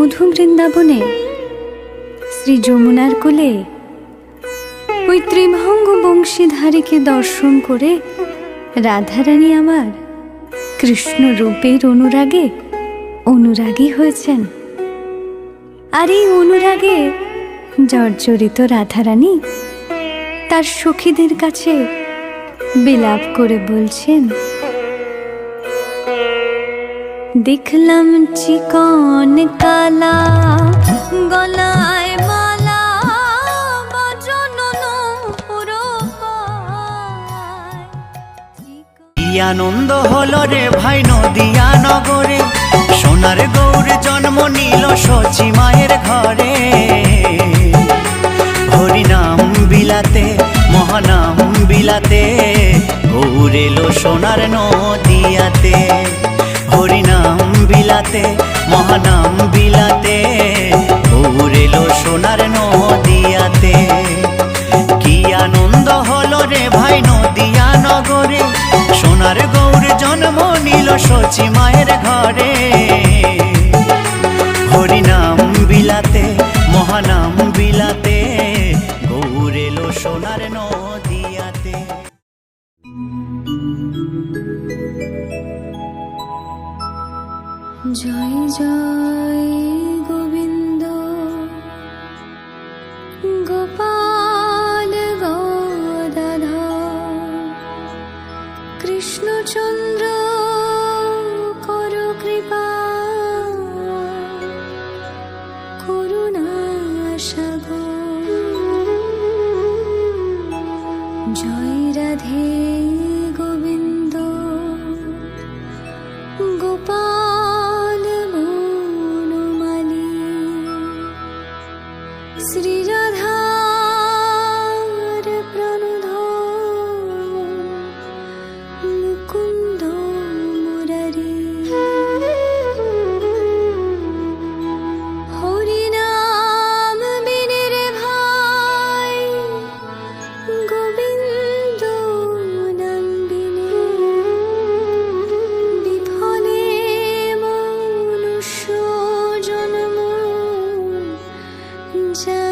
মধু বৃন্দাবনে, শ্রী যমুনার কোলে, ওই ত্রিভঙ্গ বংশীধারীকে দর্শন করে রাধারানী আমার কৃষ্ণ রূপের অনুরাগে অনুরাগী হয়েছেন। আর এই অনুরাগে জর্জরিত রাধারানী তার সখীদের কাছে বিলাপ করে বলছেন দেখলাম চিকন কালা, গলায় মালা আনন্দ হলো রে ভাই নদিয়া নগরে সোনার গৌর জন্ম নিল সচি মায়ের ঘরে। হরিনাম বিলাতে, মহানাম বিলাতে, গৌর এলো সোনার নদিয়াতে মহানাম বিলাতে গৌর এলো সোনার নদিয়াতে। কি আনন্দ হলো রে ভাই নদিয়া নগরে? সোনার গৌর জন্ম নিল সচি মায়ের ঘরে। 家